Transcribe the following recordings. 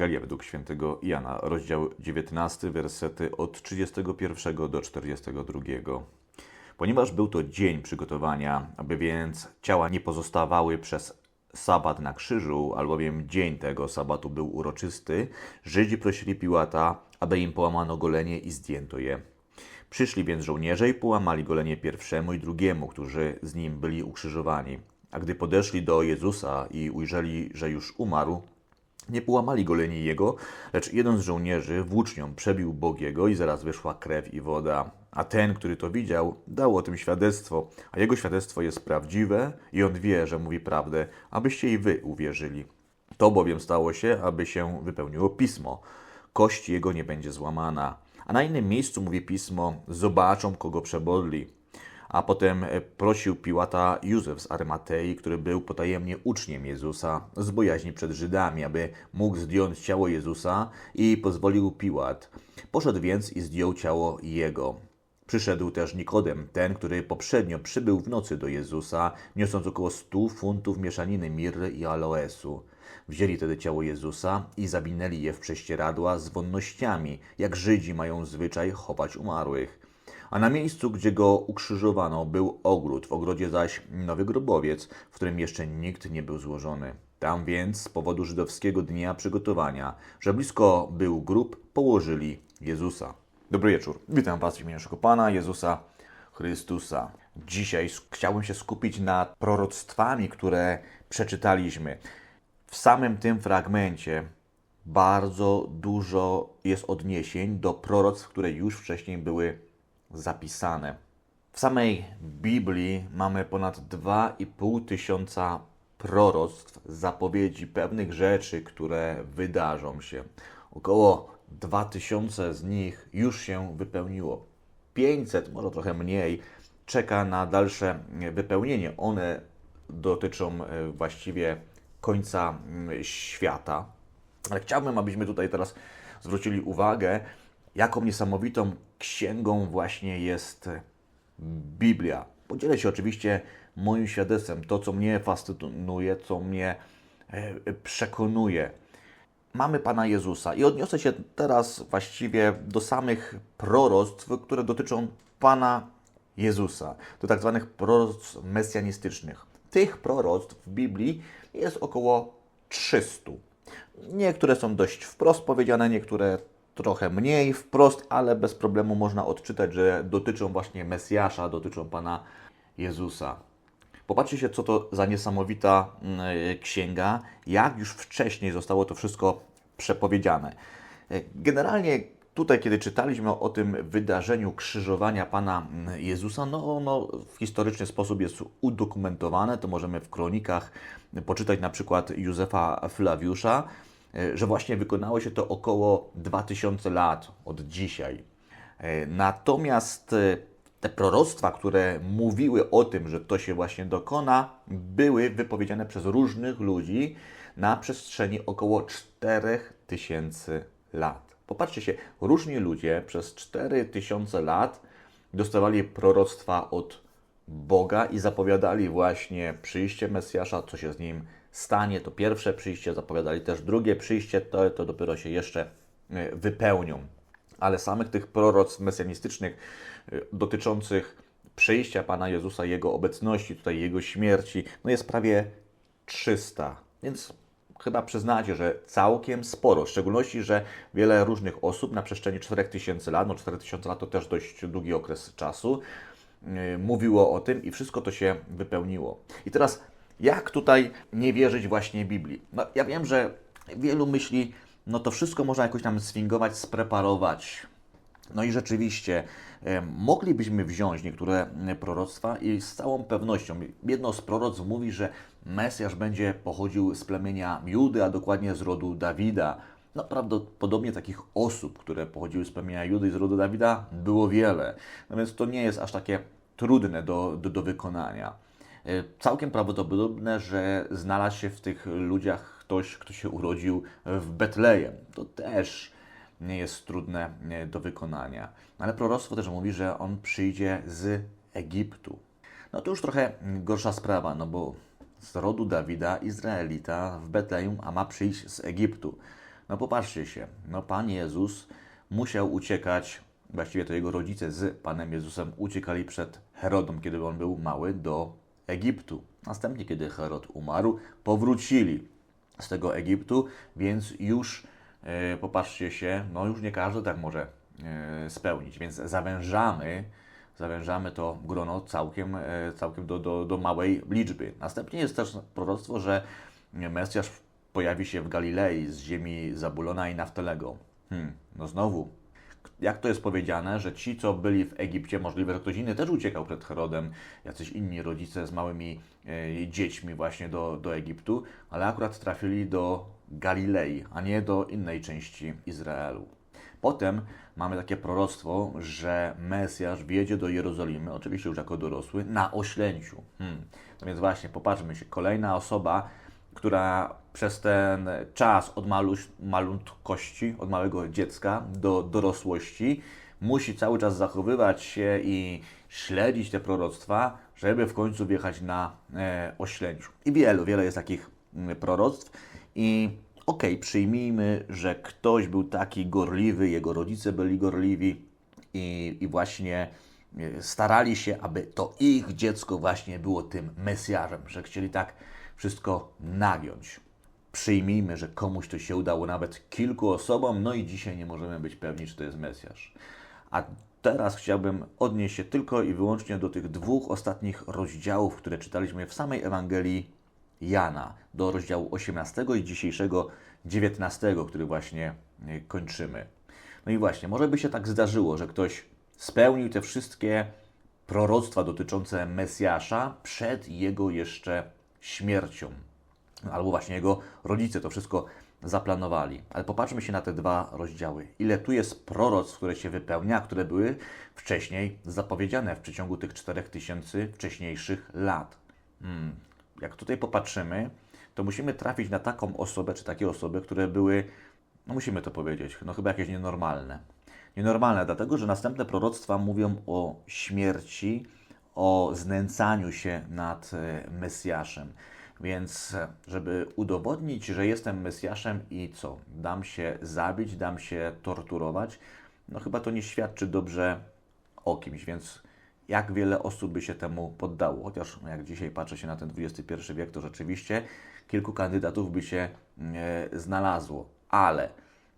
Ewangelia według świętego Jana, rozdział 19, wersety od 31 do 42. Ponieważ był to dzień przygotowania, aby więc ciała nie pozostawały przez sabat na krzyżu, albowiem dzień tego sabatu był uroczysty, Żydzi prosili Piłata, aby im połamano golenie i zdjęto je. Przyszli więc żołnierze i połamali golenie pierwszemu i drugiemu, którzy z nim byli ukrzyżowani. A gdy podeszli do Jezusa i ujrzeli, że już umarł, nie połamali goleni jego, lecz jeden z żołnierzy włócznią przebił Bogiego i zaraz wyszła krew i woda. A ten, który to widział, dał o tym świadectwo, a jego świadectwo jest prawdziwe i on wie, że mówi prawdę, abyście i wy uwierzyli. To bowiem stało się, aby się wypełniło pismo. Kość jego nie będzie złamana. A na innym miejscu mówi pismo: Zobaczą, kogo przebodli. A potem e, prosił Piłata Józef z Arymatei, który był potajemnie uczniem Jezusa, z bojaźni przed Żydami, aby mógł zdjąć ciało Jezusa i pozwolił Piłat. Poszedł więc i zdjął ciało jego. Przyszedł też Nikodem, ten, który poprzednio przybył w nocy do Jezusa, niosąc około stu funtów mieszaniny mirry i aloesu. Wzięli tedy ciało Jezusa i zawinęli je w prześcieradła z wonnościami, jak Żydzi mają zwyczaj chować umarłych. A na miejscu, gdzie go ukrzyżowano, był ogród, w ogrodzie zaś nowy grobowiec, w którym jeszcze nikt nie był złożony. Tam więc z powodu żydowskiego dnia przygotowania, że blisko był grób, położyli Jezusa. Dobry wieczór. Witam Was w imieniu naszego Pana Jezusa Chrystusa. Dzisiaj chciałbym się skupić nad proroctwami, które przeczytaliśmy. W samym tym fragmencie bardzo dużo jest odniesień do proroctw, które już wcześniej były zapisane. W samej Biblii mamy ponad 2,5 tysiąca proroctw, zapowiedzi pewnych rzeczy, które wydarzą się. Około 2000 z nich już się wypełniło. 500, może trochę mniej, czeka na dalsze wypełnienie. One dotyczą e, właściwie końca świata. Ale chciałbym, abyśmy tutaj teraz zwrócili uwagę, jaką niesamowitą księgą właśnie jest Biblia. Podzielę się oczywiście moim świadectwem, to co mnie fascynuje, co mnie e, przekonuje. Mamy Pana Jezusa i odniosę się teraz właściwie do samych proroctw, które dotyczą Pana Jezusa, do tak zwanych proroctw mesjanistycznych. Tych proroctw w Biblii jest około 300. Niektóre są dość wprost powiedziane, niektóre trochę mniej wprost, ale bez problemu można odczytać, że dotyczą właśnie Mesjasza, dotyczą Pana Jezusa. Popatrzcie się, co to za niesamowita mm, księga, jak już wcześniej zostało to wszystko przepowiedziane. Generalnie tutaj, kiedy czytaliśmy o tym wydarzeniu krzyżowania Pana mm, Jezusa, no ono w historyczny sposób jest udokumentowane, to możemy w kronikach poczytać na przykład Józefa Flawiusza, że właśnie wykonało się to około 2000 lat od dzisiaj. E, Natomiast e, te proroctwa, które mówiły o tym, że to się właśnie dokona, były wypowiedziane przez różnych ludzi na przestrzeni około 4000 lat. Popatrzcie się, różni ludzie przez 4000 lat dostawali proroctwa od Boga i zapowiadali właśnie przyjście Mesjasza, co się z nim stanie. To pierwsze przyjście, zapowiadali też drugie przyjście, to, to dopiero się jeszcze e, wypełnią. Ale samych tych proroctw mesjanistycznych e, dotyczących przyjścia Pana Jezusa, Jego obecności, tutaj Jego śmierci, no jest prawie 300. Więc chyba przyznacie, że całkiem sporo, w szczególności, że wiele różnych osób na przestrzeni 4000 lat, no 4000 lat to też dość długi okres czasu, yy, mówiło o tym i wszystko to się wypełniło. I teraz, jak tutaj nie wierzyć właśnie Biblii? No, ja wiem, że wielu myśli, no to wszystko można jakoś tam sfingować, spreparować. No i rzeczywiście moglibyśmy wziąć niektóre proroctwa i z całą pewnością jedno z proroctw mówi, że Mesjasz będzie pochodził z plemienia Judy, a dokładnie z rodu Dawida. No prawdopodobnie takich osób, które pochodziły z plemienia Judy i z rodu Dawida było wiele. No więc to nie jest aż takie trudne do, do, do wykonania. E, Całkiem prawdopodobne, że znalazł się w tych ludziach ktoś, kto się urodził w Betlejem. To też nie jest trudne e, do wykonania. Ale proroctwo też mówi, że on przyjdzie z Egiptu. No to już trochę gorsza sprawa, no bo z rodu Dawida, Izraelita w Betlejem, a ma przyjść z Egiptu. No popatrzcie się, no Pan Jezus musiał uciekać, właściwie to jego rodzice z Panem Jezusem uciekali przed Herodą, kiedy on był mały, do Egiptu. Następnie, kiedy Herod umarł, powrócili z tego Egiptu, więc już e, popatrzcie się, no już nie każdy tak może e, spełnić, więc zawężamy, zawężamy to grono całkiem, e, całkiem do, do, do małej liczby. Następnie jest też proroctwo, że Mesjasz pojawi się w Galilei z ziemi Zabulona i Naftelego. Hmm, no znowu, jak to jest powiedziane, że ci, co byli w Egipcie, możliwe, że ktoś inny też uciekał przed Herodem, jacyś inni rodzice z małymi e, dziećmi właśnie do, do Egiptu, ale akurat trafili do Galilei, a nie do innej części Izraelu. Potem mamy takie proroctwo, że Mesjasz wjedzie do Jerozolimy, oczywiście już jako dorosły, na oślęciu. Hmm. No więc właśnie, popatrzmy się, kolejna osoba, która przez ten czas od maluś, malutkości, od małego dziecka do dorosłości musi cały czas zachowywać się i śledzić te proroctwa, żeby w końcu wjechać na e, oślęciu. I wielu, wiele jest takich mm, proroctw i okej, okay, przyjmijmy, że ktoś był taki gorliwy, jego rodzice byli gorliwi i, i właśnie e, starali się, aby to ich dziecko właśnie było tym Mesjarzem, że chcieli tak wszystko nagiąć. Przyjmijmy, że komuś to się udało, nawet kilku osobom, no i dzisiaj nie możemy być pewni, czy to jest Mesjasz. A teraz chciałbym odnieść się tylko i wyłącznie do tych dwóch ostatnich rozdziałów, które czytaliśmy w samej Ewangelii Jana, do rozdziału 18 i dzisiejszego 19, który właśnie e, kończymy. No i właśnie, może by się tak zdarzyło, że ktoś spełnił te wszystkie proroctwa dotyczące Mesjasza przed jego jeszcze śmiercią. Albo właśnie jego rodzice to wszystko zaplanowali. Ale popatrzmy się na te dwa rozdziały. Ile tu jest proroc, które się wypełnia, które były wcześniej zapowiedziane w przeciągu tych 4000 wcześniejszych lat. Hmm. Jak tutaj popatrzymy, to musimy trafić na taką osobę, czy takie osoby, które były, no musimy to powiedzieć, no chyba jakieś nienormalne. Nienormalne, dlatego że następne proroctwa mówią o śmierci, o znęcaniu się nad e, Mesjaszem. Więc, żeby udowodnić, że jestem Mesjaszem i co, dam się zabić, dam się torturować, no chyba to nie świadczy dobrze o kimś, więc jak wiele osób by się temu poddało. Chociaż no jak dzisiaj patrzę się na ten XXI wiek, to rzeczywiście kilku kandydatów by się e, znalazło. Ale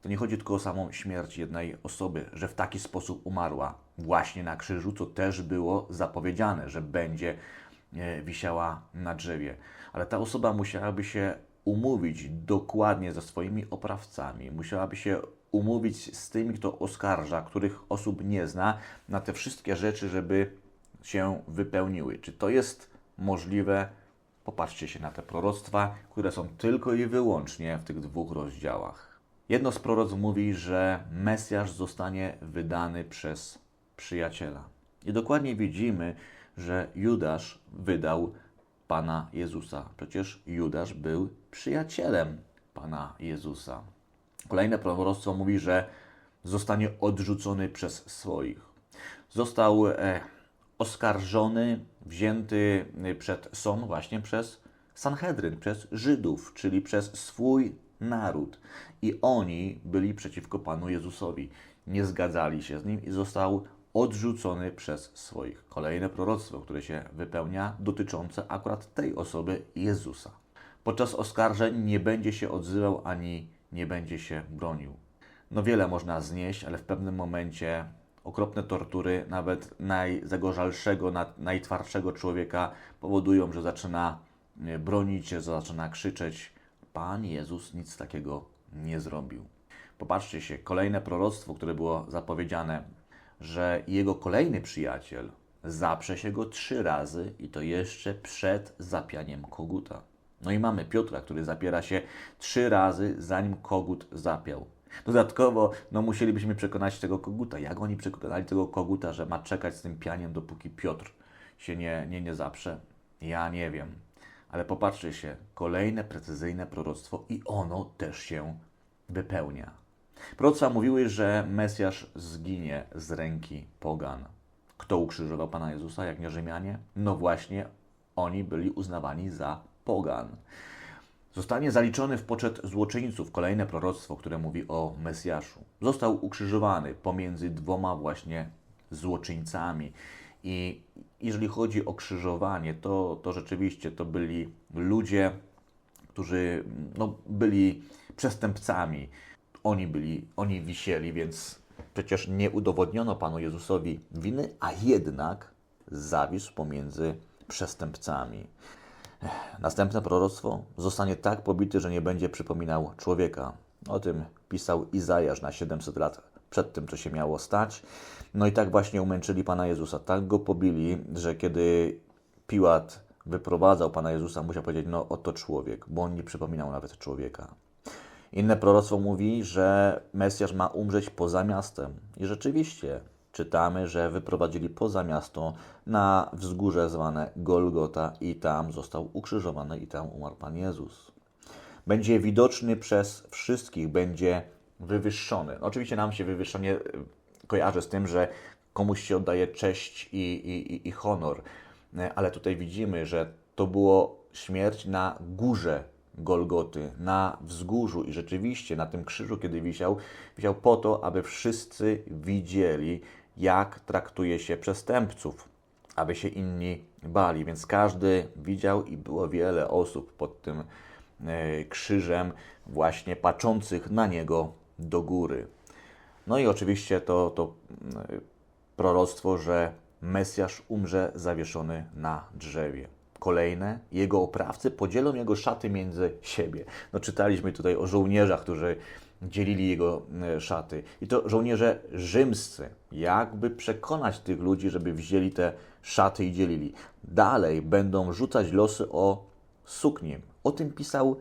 to nie chodzi tylko o samą śmierć jednej osoby, że w taki sposób umarła właśnie na krzyżu, co też było zapowiedziane, że będzie wisiała na drzewie. Ale ta osoba musiałaby się umówić dokładnie ze swoimi oprawcami, musiałaby się umówić z tymi, kto oskarża, których osób nie zna, na te wszystkie rzeczy, żeby się wypełniły. Czy to jest możliwe? Popatrzcie się na te proroctwa, które są tylko i wyłącznie w tych dwóch rozdziałach. Jedno z proroc mówi, że Mesjasz zostanie wydany przez przyjaciela. I dokładnie widzimy, że Judasz wydał Pana Jezusa. Przecież Judasz był przyjacielem Pana Jezusa. Kolejne proroctwo mówi, że zostanie odrzucony przez swoich. Został e, oskarżony, wzięty przed sąd właśnie przez Sanhedryn, przez Żydów, czyli przez swój naród. I oni byli przeciwko Panu Jezusowi. Nie zgadzali się z nim i został odrzucony przez swoich. Kolejne proroctwo, które się wypełnia, dotyczące akurat tej osoby Jezusa. Podczas oskarżeń nie będzie się odzywał ani nie będzie się bronił. No wiele można znieść, ale w pewnym momencie okropne tortury, nawet najzagorzalszego, najtwardszego człowieka powodują, że zaczyna e, bronić się, zaczyna krzyczeć. Pan Jezus nic takiego nie zrobił. Popatrzcie się, kolejne proroctwo, które było zapowiedziane że jego kolejny przyjaciel zaprze się go trzy razy i to jeszcze przed zapianiem koguta. No i mamy Piotra, który zapiera się trzy razy, zanim kogut zapiał. Dodatkowo, no musielibyśmy przekonać tego koguta. Jak oni przekonali tego koguta, że ma czekać z tym pianiem, dopóki Piotr się nie, nie, nie zaprze? Ja nie wiem. Ale popatrzcie się, kolejne precyzyjne proroctwo i ono też się wypełnia. Proroctwa mówiły, że Mesjasz zginie z ręki pogan. Kto ukrzyżował Pana Jezusa, jak nie Rzymianie? No właśnie, oni byli uznawani za pogan. Zostanie zaliczony w poczet złoczyńców kolejne proroctwo, które mówi o Mesjaszu. Został ukrzyżowany pomiędzy dwoma właśnie złoczyńcami. I jeżeli chodzi o krzyżowanie, to, to rzeczywiście to byli ludzie, którzy no, byli przestępcami. Oni byli, oni wisieli, więc przecież nie udowodniono Panu Jezusowi winy, a jednak zawisł pomiędzy przestępcami. Następne proroctwo zostanie tak pobity, że nie będzie przypominał człowieka. O tym pisał Izajasz na 700 lat przed tym, co się miało stać. No i tak właśnie umęczyli Pana Jezusa. Tak go pobili, że kiedy Piłat wyprowadzał Pana Jezusa, musiał powiedzieć, no oto człowiek, bo on nie przypominał nawet człowieka. Inne proroctwo mówi, że Mesjasz ma umrzeć poza miastem. I rzeczywiście czytamy, że wyprowadzili poza miasto na wzgórze zwane Golgota i tam został ukrzyżowany i tam umarł Pan Jezus. Będzie widoczny przez wszystkich, będzie wywyższony. Oczywiście nam się wywyższenie y, kojarzy z tym, że komuś się oddaje cześć i, i, i honor, Y, ale tutaj widzimy, że to było śmierć na górze Golgoty, na wzgórzu i rzeczywiście na tym krzyżu, kiedy wisiał, wisiał po to, aby wszyscy widzieli, jak traktuje się przestępców, aby się inni bali. Więc każdy widział i było wiele osób pod tym e, krzyżem, właśnie patrzących na niego do góry. No i oczywiście to, to e, proroctwo, że Mesjasz umrze zawieszony na drzewie. Kolejne, jego oprawcy podzielą jego szaty między siebie. No czytaliśmy tutaj o żołnierzach, którzy dzielili jego e, szaty. I to żołnierze rzymscy. Jakby przekonać tych ludzi, żeby wzięli te szaty i dzielili. Dalej będą rzucać losy o suknię. O tym pisał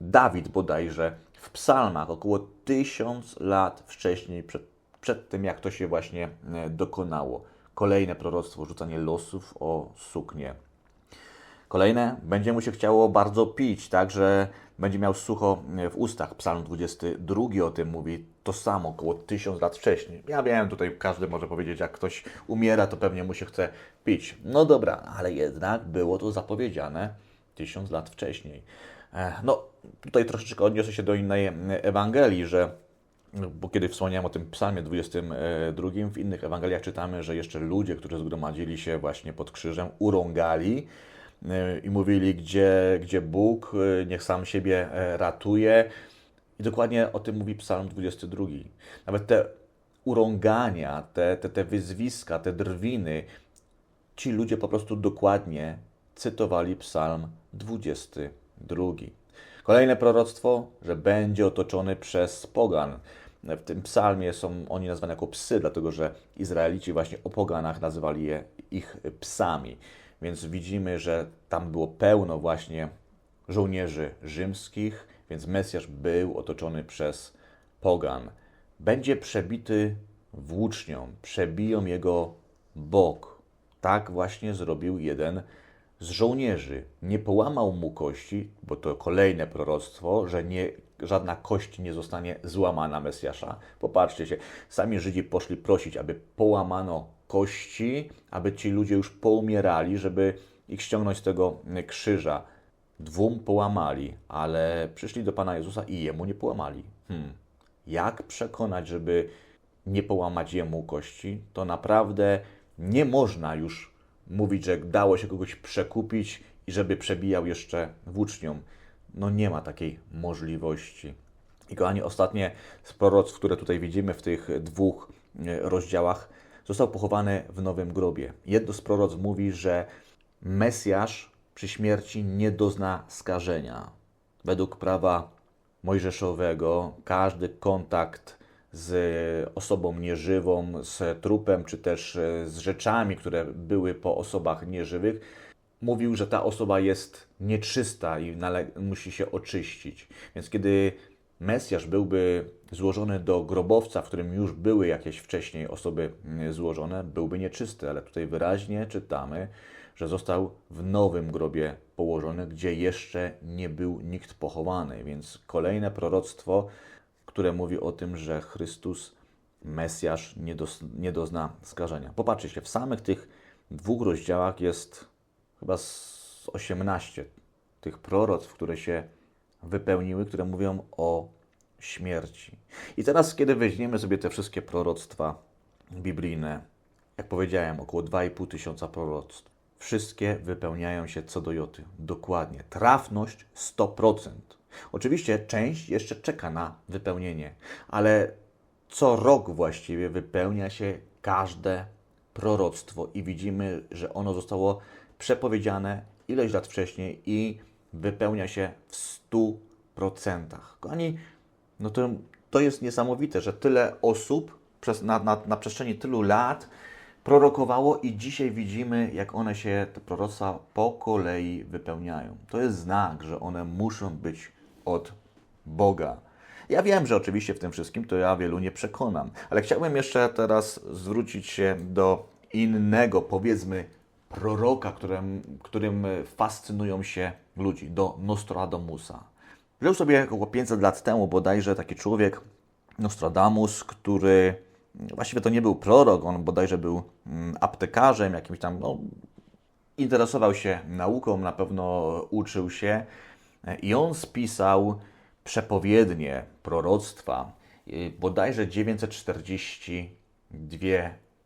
Dawid bodajże w psalmach około tysiąc lat wcześniej, przed, przed tym jak to się właśnie e, dokonało. Kolejne proroctwo, rzucanie losów o suknię. Kolejne, będzie mu się chciało bardzo pić, tak, że będzie miał sucho w ustach. Psalm 22 o tym mówi, to samo, około tysiąc lat wcześniej. Ja wiem, tutaj każdy może powiedzieć, jak ktoś umiera, to pewnie mu się chce pić. No dobra, ale jednak było to zapowiedziane tysiąc lat wcześniej. E, No, tutaj troszeczkę odniosę się do innej Ewangelii, że bo kiedy wspomniałem o tym psalmie 22, w innych Ewangeliach czytamy, że jeszcze ludzie, którzy zgromadzili się właśnie pod krzyżem, urągali e, i mówili, gdzie, gdzie Bóg, e, niech sam siebie e, ratuje. I dokładnie o tym mówi Psalm 22. Nawet te urągania, te, te, te wyzwiska, te drwiny, ci ludzie po prostu dokładnie cytowali Psalm 22. Kolejne proroctwo, że będzie otoczony przez pogan. W tym psalmie są oni nazwani jako psy, dlatego że Izraelici właśnie o poganach nazywali je ich psami. Więc widzimy, że tam było pełno właśnie żołnierzy rzymskich, więc Mesjasz był otoczony przez pogan. Będzie przebity włócznią, przebiją jego bok. Tak właśnie zrobił jeden z żołnierzy. Nie połamał mu kości, bo to kolejne proroctwo, że nie, żadna kość nie zostanie złamana Mesjasza. Popatrzcie się, sami Żydzi poszli prosić, aby połamano kości, aby ci ludzie już poumierali, żeby ich ściągnąć z tego krzyża. Dwóm połamali, ale przyszli do Pana Jezusa i jemu nie połamali. Hmm. Jak przekonać, żeby nie połamać jemu kości? To naprawdę nie można już mówić, że dało się kogoś przekupić i żeby przebijał jeszcze włócznią. No nie ma takiej możliwości. I kochani, ostatnie z proroctw, które tutaj widzimy w tych dwóch e, rozdziałach, został pochowany w nowym grobie. Jedno z proroc mówi, że Mesjasz przy śmierci nie dozna skażenia. Według prawa mojżeszowego każdy kontakt z osobą nieżywą, z trupem, czy też z rzeczami, które były po osobach nieżywych, mówił, że ta osoba jest nieczysta i musi się oczyścić. Więc kiedy Mesjasz byłby złożony do grobowca, w którym już były jakieś wcześniej osoby mm, złożone, byłby nieczysty, ale tutaj wyraźnie czytamy, że został w nowym grobie położony, gdzie jeszcze nie był nikt pochowany. Więc kolejne proroctwo które mówi o tym, że Chrystus, Mesjasz, nie, nie dozna skażenia. Popatrzcie się, w samych tych dwóch rozdziałach jest chyba z 18 tych proroctw, które się wypełniły, które mówią o śmierci. I teraz, kiedy weźmiemy sobie te wszystkie proroctwa biblijne, jak powiedziałem, około 2,5 tysiąca proroctw, wszystkie wypełniają się co do joty. Dokładnie. Trafność 100%. Oczywiście część jeszcze czeka na wypełnienie, ale co rok właściwie wypełnia się każde proroctwo i widzimy, że ono zostało przepowiedziane ileś lat wcześniej i wypełnia się w 100%. Kochani, no to, to jest niesamowite, że tyle osób przez, na, na, na przestrzeni tylu lat prorokowało i dzisiaj widzimy, jak one się, te proroctwa po kolei wypełniają. To jest znak, że one muszą być od Boga. Ja wiem, że oczywiście w tym wszystkim to ja wielu nie przekonam, ale chciałbym jeszcze teraz zwrócić się do innego, powiedzmy, proroka, którym, którym fascynują się ludzi, do Nostradamusa. Żył sobie około 500 lat temu bodajże taki człowiek, Nostradamus, który właściwie to nie był prorok, on bodajże był mm, aptekarzem, jakimś tam, no, interesował się nauką, na pewno uczył się e, i on spisał przepowiednie, proroctwa, bodajże 942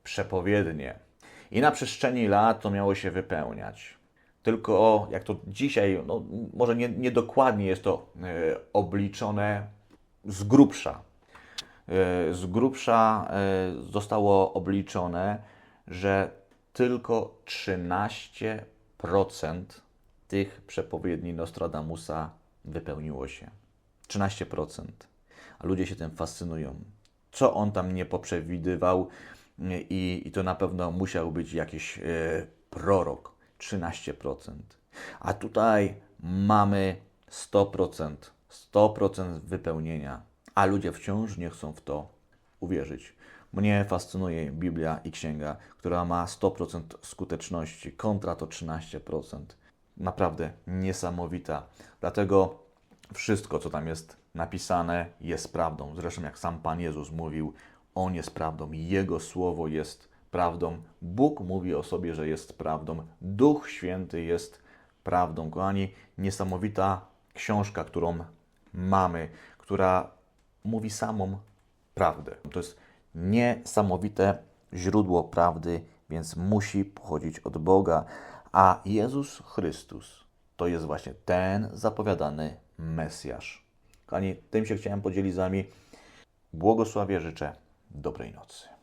przepowiednie. I na przestrzeni lat to miało się wypełniać. Tylko jak to dzisiaj, no, może nie, niedokładnie jest to e, obliczone z grubsza. E, z grubsza e, zostało obliczone, że tylko 13% tych przepowiedni Nostradamusa wypełniło się. 13%. A ludzie się tym fascynują. Co on tam nie poprzewidywał, i, i to na pewno musiał być jakiś prorok. 13%. A tutaj mamy 100%. 100% wypełnienia. A ludzie wciąż nie chcą w to uwierzyć. Mnie fascynuje Biblia i Księga, która ma 100% skuteczności, kontra to 13%. Naprawdę niesamowita. Dlatego wszystko, co tam jest napisane, jest prawdą. Zresztą, jak sam Pan Jezus mówił, On jest prawdą, Jego słowo jest prawdą. Bóg mówi o sobie, że jest prawdą. Duch Święty jest prawdą. Kochani, niesamowita książka, którą mamy, która mówi samą prawdę. To jest niesamowite źródło prawdy, więc musi pochodzić od Boga. A Jezus Chrystus to jest właśnie ten zapowiadany Mesjasz. Kochani, tym się chciałem podzielić z Wami. Błogosławie życzę dobrej nocy.